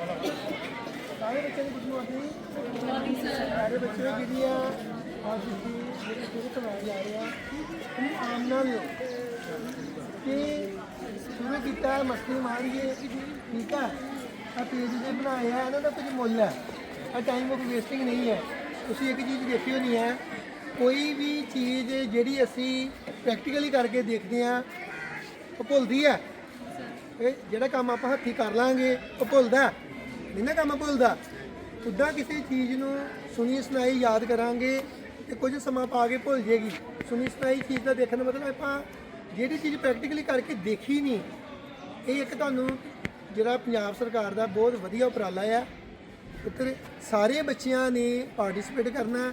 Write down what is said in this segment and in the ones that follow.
ਸਾਰੇ ਬੱਚੇ ਨੂੰ ਗੁੱਡ ਮਾਰਨਿੰਗ ਸਾਰੇ ਬੱਚੇ ਜਿਹੜੀਆਂ ਅੱਜ ਦੀ ਜਿਹੜੇ ਸ਼ੁਰੂ ਕਰਵਾਇਆ ਜਾ ਰਿਹਾ ਇਹਨੂੰ ਆਮ ਨਾ ਲਿਓ ਕਿ ਸ਼ੁਰੂ ਕੀਤਾ ਹੈ, ਮਸਤੀ ਮਾਰੀਏ ਠੀਕ ਹੈ ਆ ਪੇਜ ਜੇ ਬਣਾਏ ਆ ਇਹਨਾਂ ਦਾ ਕੁਝ ਮੁੱਲ ਹੈ ਆ ਟਾਈਮ ਆਫ ਵੇਸਟਿੰਗ ਨਹੀਂ ਹੈ ਤੁਸੀਂ ਇੱਕ ਚੀਜ਼ ਦੇਖਿਓ ਨਹੀਂ ਹੈ ਕੋਈ ਵੀ ਚੀਜ਼ ਜਿਹੜੀ ਅਸੀਂ ਪ੍ਰੈਕਟੀਕਲੀ ਕਰਕੇ ਦੇਖਦੇ ਆ ਉਹ ਭੁੱਲਦੀ ਹੈ ਇਹ ਜਿਹੜਾ ਕੰਮ ਆਪਾਂ ਹੱਥੀਂ ਕਰ ਲਾਂਗੇ, ਉਹ ਭੁੱਲਦਾ। ਨਹੀਂ ਨਾ ਕੰਮ ਭੁੱਲਦਾ। ਉੱਦਾਂ ਕਿਸੇ ਚੀਜ਼ ਨੂੰ ਸੁਣੀ ਸੁਣਾਈ ਯਾਦ ਕਰਾਂਗੇ ਤੇ ਕੁਝ ਸਮਾਂ ਪਾ ਕੇ ਭੁੱਲ ਜੇਗੀ ਸੁਣੀ ਸੁਣਾਈ ਚੀਜ਼ ਦਾ ਦੇਖਣ ਦਾ ਮਤਲਬ ਆਪਾਂ ਜਿਹੜੀ ਚੀਜ਼ ਪ੍ਰੈਕਟੀਕਲੀ ਕਰਕੇ ਦੇਖੀ ਨਹੀਂ, ਇਹ ਇੱਕ ਤੁਹਾਨੂੰ ਜਿਹੜਾ ਪੰਜਾਬ ਸਰਕਾਰ ਦਾ ਬਹੁਤ ਵਧੀਆ ਉਪਰਾਲਾ ਆ। ਉੱਤਰ ਸਾਰੇ ਬੱਚਿਆਂ ਨੇ ਪਾਰਟਿਸਿਪੇਟ ਕਰਨਾ।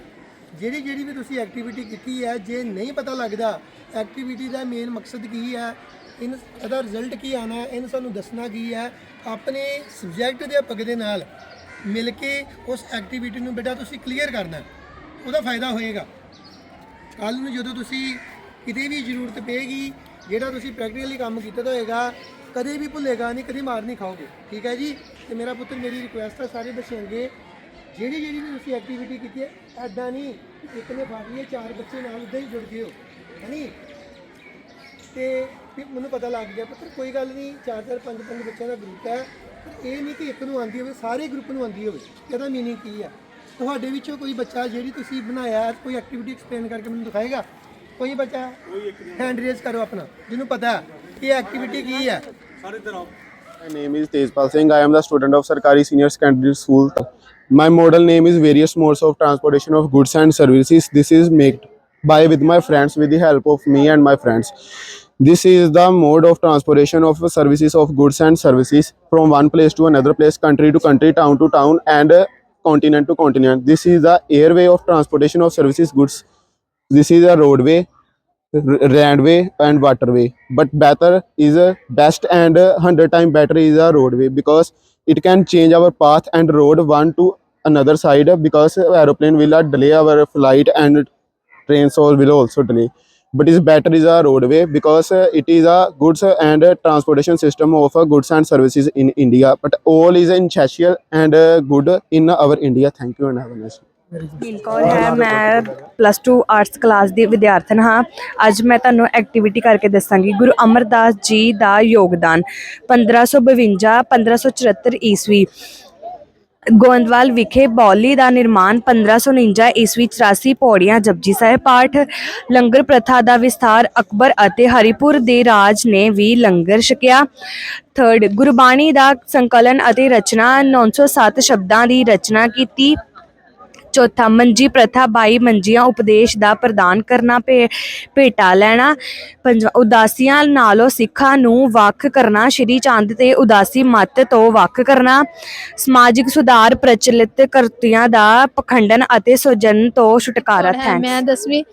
ਜਿਹੜੀ ਜਿਹੜੀ ਵੀ ਤੁਸੀਂ ਐਕਟੀਵਿਟੀ ਕੀਤੀ ਹੈ, ਜੇ ਨਹੀਂ ਪਤਾ ਲੱਗਦਾ ਐਕਟੀਵਿਟੀ ਦਾ ਮੇਨ ਮਕਸਦ ਕੀ ਹੈ ਇਨ ਇਹਦਾ ਰਿਜ਼ਲਟ ਕੀ ਆਣਾ ਹੈ? ਇਹਨੂੰ ਸਾਨੂੰ ਦੱਸਣਾ ਕੀ ਹੈ? ਆਪਣੇ ਸਬਜੈਕਟ ਦੇ ਅਧਿਆਪਕ ਦੇ ਨਾਲ ਮਿਲ ਕੇ ਉਸ ਐਕਟੀਵਿਟੀ ਨੂੰ ਬੇਟਾ ਤੁਸੀਂ ਕਲੀਅਰ ਕਰਨਾ ਉਹਦਾ ਫਾਇਦਾ ਹੋਏਗਾ। ਕੱਲ ਨੂੰ ਜਦੋਂ ਤੁਸੀਂ ਕਿਤੇ ਵੀ ਜ਼ਰੂਰਤ ਪਏਗੀ, ਜਿਹੜਾ ਤੁਸੀਂ ਪ੍ਰੈਕਟੀਕਲੀ ਕੰਮ ਕੀਤਾ ਤਾਂ ਹੋਏਗਾ, ਕਦੇ ਵੀ ਭੁੱਲੇਗਾ ਨਹੀਂ, ਕਦੇ ਮਾਰ ਨਹੀਂ ਖਾਓਗੇ। ਠੀਕ ਹੈ ਜੀ? ਤੇ ਮੇਰਾ ਪੁੱਤਰ, ਮੇਰੀ ਰਿਕੁਐਸਟ ਹੈ ਸਾਰੇ ਬੱਚਿਆਂ ਅੱਗੇ ਜਿਹੜੀ ਜਿਹੜੀ ਵੀ ਤੁਸੀਂ ਐਕਟੀਵਿਟੀ ਕੀਤੀ ਹੈ ਐਦਾਂ ਨਹੀਂ, ਇੱਕ ਨੇ ਫੜ ਲਈਏ ਚਾਰ ਬੱਚੇ ਨਾਲ ਉਦਾਂ ਹੀ ਜੁੜ ਗਏ ਹੋ। ਹੈ ਨਹੀਂ ਤੇ ਫਿਰ ਮੈਨੂੰ ਪਤਾ ਲੱਗ ਗਿਆ ਪੁੱਤਰ ਕੋਈ ਗੱਲ ਨਹੀਂ ਚਾਰ ਚਾਰ ਪੰਜ ਪੰਜ ਬੱਚਿਆਂ ਦਾ ਗਰੁੱਪ ਹੈ ਪਰ ਇਹ ਨਹੀਂ ਕਿ ਇੱਕ ਨੂੰ ਆਂਦੀ ਹੋਵੇ ਸਾਰੇ ਗਰੁੱਪ ਨੂੰ ਆਂਦੀ ਹੋਵੇ ਇਹਦਾ ਮੀਨਿੰਗ ਕੀ ਹੈ ਤੁਹਾਡੇ ਵਿੱਚੋਂ ਕੋਈ ਬੱਚਾ ਜਿਹੜੀ ਤੁਸੀਂ ਬਣਾਇਆ ਹੈ, ਕੋਈ ਐਕਟੀਵਿਟੀ ਐਕਸਪਲੇਨ ਕਰਕੇ ਮੈਨੂੰ ਦਿਖਾਏਗਾ ਕੋਈ ਬੱਚਾ ਹੈਂਡ ਰੇਜ਼ ਕਰੋ ਆਪਣਾ ਜਿਹਨੂੰ ਪਤਾ ਹੈ ਕਿ ਇਹ ਐਕਟੀਵਿਟੀ ਕੀ ਹੈ My name is Tejpal Singh. I am the student of Sarkari Senior Secondary School. My model name is various modes of transportation of goods and services. This is made by with my friends with the help of me and my friends. This is the mode of transportation of services of goods and services from one place to another place, country to country, town to town, and uh, continent to continent. This is the airway of transportation of services goods. This is a roadway, railway and waterway but better is a best and a 100 time better is a roadway because it can change our path and road one to another side because aeroplane will uh, delay our flight and trains will also delay but is better is a roadway because uh, it is a goods and uh, transportation system of uh, goods and services in india but all is essential and uh, good in our india thank you and have a nice day ਨੀਲ ਕੌਰ ਹੈ ਮੈਂ plus 2 arts class ਦੀ ਵਿਦਿਆਰਥਣ ਹਾਂ ਅੱਜ ਮੈਂ ਤੁਹਾਨੂੰ activity ਕਰਕੇ ਦੱਸਾਂਗੀ ਗੁਰੂ ਅਮਰਦਾਸ ਜੀ ਦਾ ਯੋਗਦਾਨ 1552 1574 ਈਸਵੀ ਗੋਇੰਦਵਾਲ ਵਿਖੇ ਬੌਲੀ ਦਾ ਨਿਰਮਾਣ 1549 ਈਸਵੀ 84 ਪੌੜੀਆਂ ਜਪਜੀ ਸਾਹਿਬ ਪਾਠ, ਲੰਗਰ ਪ੍ਰਥਾ ਦਾ ਵਿਸਥਾਰ ਅਕਬਰ ਅਤੇ ਹਰੀਪੁਰ ਦੇ ਰਾਜ ਨੇ ਵੀ ਲੰਗਰ ਛਕਿਆ। ਥਰਡ ਗੁਰਬਾਣੀ ਦਾ ਸੰਕਲਨ ਅਤੇ ਰਚਨਾ 907 ਸ਼ਬਦਾਂ ਦੀ ਰਚਨਾ ਕੀਤੀ। ਚੌਥਾ ਮੰਜੀ ਪ੍ਰਥਾ ਬਾਈ ਮੰਜੀਆਂ ਉਪਦੇਸ਼ ਦਾ ਪ੍ਰਦਾਨ ਕਰਨਾ ਭੇਟਾ ਲੈਣਾ। ਪੰਜਵਾਂ ਉਦਾਸੀਆਂ ਨਾਲੋਂ ਸਿੱਖਾਂ ਨੂੰ ਵੱਖ ਕਰਨਾ ਸ਼੍ਰੀ ਚੰਦ ਤੇ ਉਦਾਸੀ ਮਤ ਤੋਂ ਵੱਖ ਕਰਨਾ। ਸਮਾਜਿਕ ਸੁਧਾਰ ਪ੍ਰਚਲਿਤ ਕਰਤੀਆਂ ਦਾ ਪਖੰਡਨ ਅਤੇ ਸੁਜਨ ਤੋਂ ਛੁਟਕਾਰਾ ਹੈ ਥੈਂਕਸ ਮੈਂ 10ਵੀਂ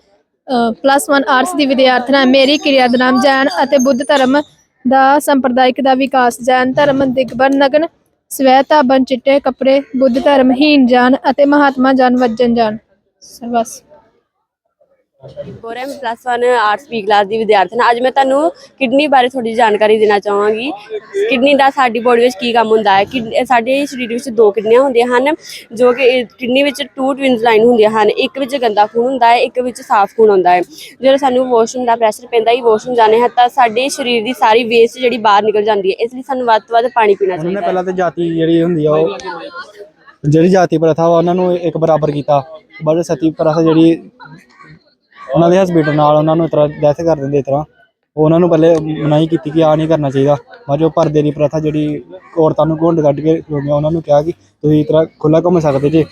ਪਲੱਸ 1 ਆਰਟਸ ਦੀ ਵਿਦਿਆਰਥਣ ਹਾਂ। ਮੇਰੀ ਕਿਰਿਆ ਦਾ ਨਾਮ ਜੈਨ ਅਤੇ ਬੁੱਧ ਧਰਮ ਦਾ ਸੰਪਰਦਾਇਕ ਦਾ ਵਿਕਾਸ। ਜੈਨ ਧਰਮ ਦਿਗਬਰ ਨਗਨ ਸਵੈ ਧਾਬਨ ਚਿੱਟੇ ਕੱਪੜੇ ਬੁੱਧ ਧਰਮ ਹੀਨ ਜਾਨ ਅਤੇ ਮਹਾਤਮਾ ਜਾਨ ਵੱਜਨ ਜਾਨ ਬਸ ਹੋਰ ਹੈ ਮੈਂ ਪਲੱਸ 1 ਆਰਟਸ ਬੀ ਕਲਾਸ ਦੀ ਵਿਦਿਆਰਥਣ। ਅੱਜ ਮੈਂ ਤੁਹਾਨੂੰ ਕਿਡਨੀ ਬਾਰੇ ਥੋੜੀ ਜਾਣਕਾਰੀ ਦੇਣਾ ਚਾਹਾਂਗੀ। ਕਿਡਨੀ ਦਾ ਸਾਡੀ ਬੋਡੀ ਵਿੱਚ ਕੀ ਕੰਮ ਹੁੰਦਾ ਹੈ? ਕਿ ਸਾਡੇ ਸਰੀਰ ਵਿੱਚ ਦੋ ਕਿਡਨੀਆਂ ਹੁੰਦੀਆਂ ਹਨ ਜੋ ਕਿ ਕਿਡਨੀ ਵਿੱਚ ਟੂ ਟਵਿਨਸ ਲਾਈਨ ਹੁੰਦੀਆਂ ਹਨ। ਇੱਕ ਵਿੱਚ ਗੰਦਾ ਖੂਨ ਹੁੰਦਾ ਹੈ ਇੱਕ ਵਿੱਚ ਸਾਫ਼ ਖੂਨ ਹੁੰਦਾ ਹੈ। ਜਦੋਂ ਸਾਨੂੰ ਵਾਸ਼ਰੂਮ ਦਾ ਪ੍ਰੈਸ਼ਰ ਪੈਂਦਾ ਹੈ ਵਾਸ਼ਰੂਮ ਜਾਣੇ ਹਾਂ ਤਾਂ ਸਾਡੇ ਸਰੀਰ ਦੀ ਸਾਰੀ ਵੇਸਟ ਜਿਹੜੀ ਬਾਹਰ ਨਿਕਲ ਜਾਂਦੀ ਹੈ। ਇਸ ਲਈ ਸਾਨੂੰ ਵੱਧ ਤੋਂ ਵੱਧ ਪਾਣੀ ਪੀਣਾ ਚਾਹੀਦਾ ਹੈ। ਪਹਿਲਾਂ ਤੇ ਜਾਤੀ ਜਿਹੜੀ ਹੁੰਦੀ ਆ ਉਹ ਜਿਹੜੀ ਜਾਤੀ ਪ੍ਰਥਾ ਵਾ ਉਹਨਾਂ ਨੂੰ ਇੱਕ ਬਰਾਬਰ ਕੀਤਾ। ਵਿੱਚ ਸਤੀ ਪ੍ਰਥਾ ਜਿਹੜੀ ਉਹਨਾਂ ਦੇ ਹਸਬੰਡ ਨਾਲ ਉਹਨਾਂ ਨੂੰ ਇਸ ਤਰ੍ਹਾਂ ਡੈਥ ਕਰ ਦਿੰਦੇ ਇਸ ਤਰ੍ਹਾਂ। ਉਹਨਾਂ ਨੂੰ ਪਹਿਲੇ ਮਨਾਹੀ ਕੀਤੀ ਕਿ ਆ ਨਹੀਂ ਕਰਨਾ ਚਾਹੀਦਾ। ਬਾਅਦ ਜੋ ਪਰਦੇ ਦੀ ਪ੍ਰਥਾ ਜਿਹੜੀ ਔਰਤਾਂ ਨੂੰ ਘੁੰਡ ਕੱਢ ਕੇ ਲੋਕਾਂ ਉਹਨਾਂ ਨੂੰ ਕਿਹਾ ਕਿ ਤੁਸੀਂ ਇਸ ਤਰ੍ਹਾਂ ਖੁੱਲਾ ਘੁੰਮ ਸਕਦੇ ਜੇ।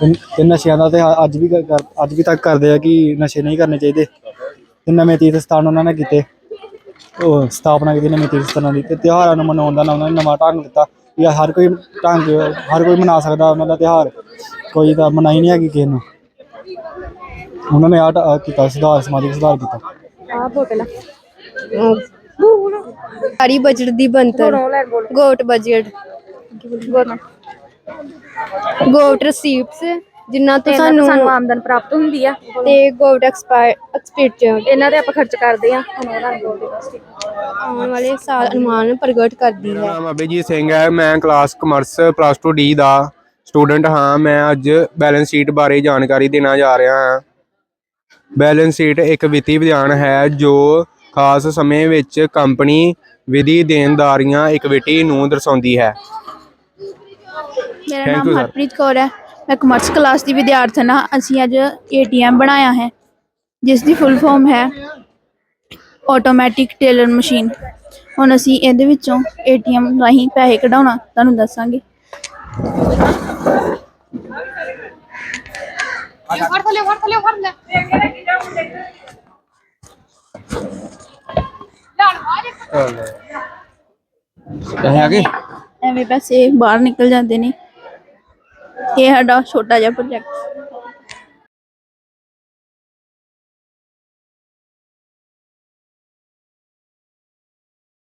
ਤੇ- ਨਸ਼ਿਆਂ ਦਾ ਤੇ ਅੱਜ ਵੀ ਅੱਜ ਵੀ ਤੱਕ ਕਰਦੇ ਆ ਕਿ ਨਸ਼ੇ ਨਹੀਂ ਕਰਨੇ ਚਾਹੀਦੇ। ਤੇ ਨਵੇਂ ਤੀਰਥ ਸਥਾਨ ਉਹਨਾਂ ਨੇ ਕੀਤੇ। ਉਹ ਸਥਾਪਨਾ ਕੀਤੀ ਨਵੇਂ ਤੀਰਥ ਸਥਾਨਾਂ ਦੀ ਤੇ ਤਿਉਹਾਰਾਂ ਨੂੰ ਮਨਾਉਣ ਦਾ ਉਹਨਾਂ ਨੇ ਨਵਾਂ ਢੰਗ ਦਿੱਤਾ। ਕਿ ਹਰ ਕੋਈ ਢੰਗ, ਹਰ ਕੋਈ ਮਨਾ ਸਕਦਾ ਉਹਨਾਂ ਦਾ ਤਿਉਹਾਰ। ਕੋਈ ਤਾਂ ਮਨਾਈ ਨਹੀਂ ਹੈਗੀ ਕਿਸੇ ਨੂੰ। ਉਹਨਾਂ ਨੇ ਆ ਕੀਤਾ ਸੁਧਾਰ ਸਮਾਜਿਕ ਸੁਧਾਰ ਕੀਤਾ। ਆ ਬੋਤਲ ਸਾਰੀ ਬਜਟ ਦੀ ਬੰਤਰ ਗੋਟ ਬਜਟ ਗੋਟ ਰਸੀਪਟਸ ਜਿਨ੍ਹਾਂ ਤੋਂ ਸਾਨੂੰ ਸਾਨੂੰ ਆਮਦਨ ਪ੍ਰਾਪਤ ਹੁੰਦੀ ਆ। ਤੇ ਗੋਲਡ ਐਕਸਪੀਰੀਅੰਸ ਇਹਨਾਂ ਤੇ ਆਪਾਂ ਖਰਚ ਕਰਦੇ ਆ। ਆਉਣ ਵਾਲੇ ਸਾਲ ਅਨੁਮਾਨ ਪ੍ਰਗਟ ਕਰਦੀ ਮੇਰਾ ਹੈ ਨਾਮ ਅਭਿਜੀਤ ਸਿੰਘ ਹੈ। ਮੈਂ ਕਲਾਸ ਕਮਰਸ ਪਲੱਸ 2 ਡੀ ਦਾ ਸਟੂਡੈਂਟ ਹਾਂ। ਮੈਂ ਅੱਜ ਬੈਲੈਂਸ ਸ਼ੀਟ ਬਾਰੇ ਜਾਣਕਾਰੀ ਦੇਣਾ ਜਾ ਰਿਹਾ ਹਾਂ। ਬੈਲੈਂਸ ਸ਼ੀਟ ਇੱਕ ਵਿੱਤੀ ਵਿਧਾਨ ਹੈ ਜੋ ਖਾਸ ਸਮੇਂ ਵਿੱਚ ਕੰਪਨੀ ਵਿਧੀ ਦੇਣਦਾਰੀਆਂ ਇਕਵਿਟੀ ਨੂੰ ਦਰਸਾਉਂਦੀ ਹੈ। ਮੇਰਾ Thank ਨਾਮ sir. ਹਰਪ੍ਰੀਤ ਕੌਰ ਹੈ। ਮੈਂ ਕਮਰਸ ਕਲਾਸ ਦੀ ਵਿਦਿਆਰਥਣ ਹਾਂ। ਅਸੀਂ ਅੱਜ ਏਟੀਐਮ ਬਣਾਇਆ ਹੈ ਜਿਸ ਦੀ ਫੁੱਲ ਫਾਰਮ ਹੈ ਆਟੋਮੈਟਿਕ ਟੇਲਰ ਮਸ਼ੀਨ ਹੁਣ ਅਸੀਂ ਇਹਦੇ ਵਿੱਚੋਂ ਏਟੀਐਮ ਰਾਹੀਂ ਪੈਸੇ ਕਢਾਉਣਾ ਤੁਹਾਨੂੰ ਦੱਸਾਂਗੇ। ਐਵੇਂ ਪੈਸੇ ਬਾਹਰ ਨਿਕਲ ਜਾਂਦੇ ਨੇ ਇਹ ਸਾਡਾ ਛੋਟਾ ਜਿਹਾ ਪ੍ਰੋਜੈਕਟ